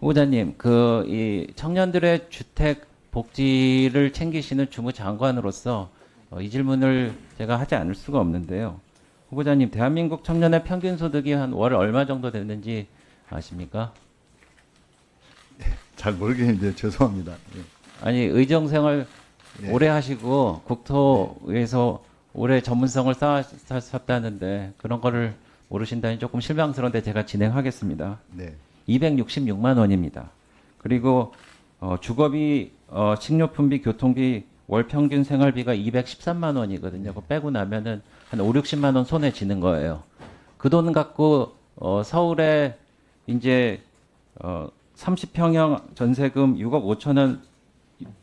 후보자님, 그 이 청년들의 주택 복지를 챙기시는 주무 장관으로서 어, 이 질문을 제가 하지 않을 수가 없는데요. 후보자님, 대한민국 청년의 평균 소득이 한 월 얼마 정도 되는지 아십니까? 잘 모르겠는데 죄송합니다. 예. 아니 의정 생활 예. 오래 하시고 국토에서 오래 전문성을 쌓으셨다는데 그런 거를 모르신다니 조금 실망스러운데 제가 진행하겠습니다. 네. 266만 원입니다. 그리고 어, 주거비, 어, 식료품비, 교통비, 월 평균 생활비가 213만 원이거든요. 그거 빼고 나면은 한 5, 60만 원 손에 쥐는 거예요. 그 돈 갖고 어, 서울에 이제 어, 30평형 전세금 6억 5천 원,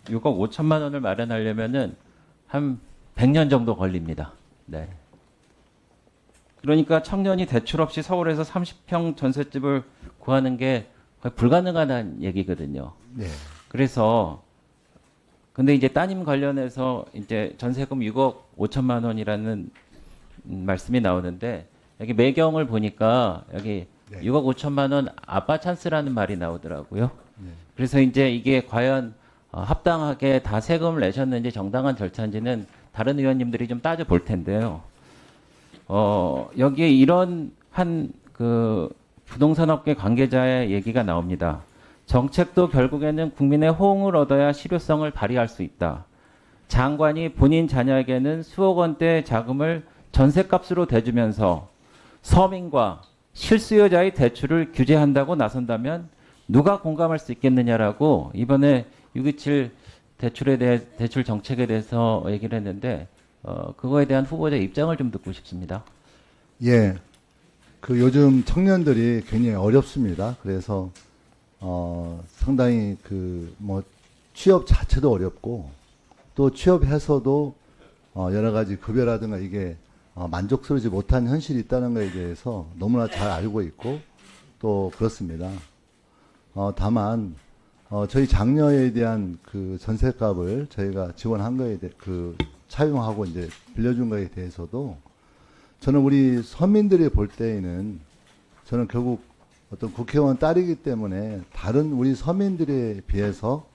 6억 5천만 원을 마련하려면은 한 100년 정도 걸립니다. 네. 그러니까 청년이 대출 없이 서울에서 30평 전셋집을 구하는 게 거의 불가능하다는 얘기거든요. 네. 그래서 근데 이제 따님 관련해서 이제 전세금 6억 5천만 원이라는 음, 말씀이 나오는데 여기 매경을 보니까 여기 네. 6억 5천만 원 아빠 찬스라는 말이 나오더라고요. 네. 그래서 이제 이게 과연 어, 합당하게 다 세금을 내셨는지 정당한 절차인지는 다른 의원님들이 좀 따져 볼 텐데요. 어, 여기에 이런 한그 부동산업계 관계자의 얘기가 나옵니다. 정책도 결국에는 국민의 호응을 얻어야 실효성을 발휘할 수 있다. 장관이 본인 자녀에게는 수억 원대 자금을 전세값으로 대주면서 서민과 실수요자의 대출을 규제한다고 나선다면 누가 공감할 수 있겠느냐라고 이번에 627 대출에 대해 대출 정책에 대해서 얘기를 했는데 어, 그거에 대한 후보자 입장을 좀 듣고 싶습니다. 예. 그 요즘 청년들이 굉장히 어렵습니다. 그래서 어 상당히 그 뭐 취업 자체도 어렵고 또 취업해서도 어 여러 가지 급여라든가 이게 어 만족스러우지 못한 현실이 있다는 것에 대해서 너무나 잘 알고 있고 또 그렇습니다. 어 다만 어 저희 장녀에 대한 그 전세값을 저희가 지원한 거에 대해 그 차용하고 이제 빌려준 거에 대해서도 저는 우리 서민들이 볼 때에는 저는 결국 어떤 국회의원 딸이기 때문에 다른 우리 서민들에 비해서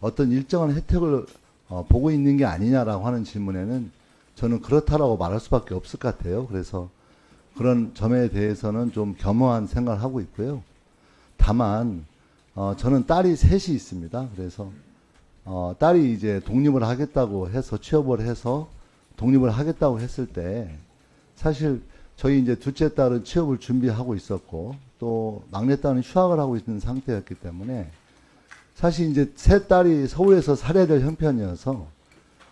어떤 일정한 혜택을 어, 보고 있는 게 아니냐라고 하는 질문에는 저는 그렇다라고 말할 수밖에 없을 것 같아요. 그래서 그런 점에 대해서는 좀 겸허한 생각을 하고 있고요. 다만 어, 저는 딸이 셋이 있습니다. 그래서 어, 딸이 이제 독립을 하겠다고 해서 취업을 해서 독립을 하겠다고 했을 때 사실 저희 이제 둘째 딸은 취업을 준비하고 있었고 또 막내 딸은 휴학을 하고 있는 상태였기 때문에 사실 이제 세 딸이 서울에서 살아야 될 형편이어서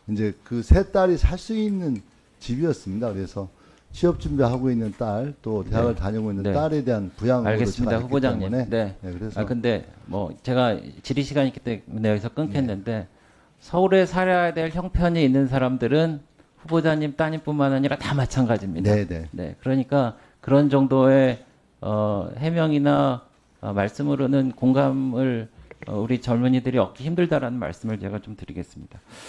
이제 그 세 딸이 살 수 있는 집이었습니다. 그래서 취업 준비하고 있는 딸 또 대학을 네. 다니고 있는 네. 딸에 대한 부양으로 알겠습니다, 후보장님. 때문에 네. 네, 그래서 아 근데 뭐 제가 질의 시간이 있기 때문에 여기서 끊겠는데 서울에 살아야 될 형편이 있는 사람들은 후보자님 따님뿐만 아니라 다 마찬가지입니다. 네, 네. 네, 그러니까 그런 정도의 어, 해명이나 어, 말씀으로는 공감을 어, 우리 젊은이들이 얻기 힘들다라는 말씀을 제가 좀 드리겠습니다.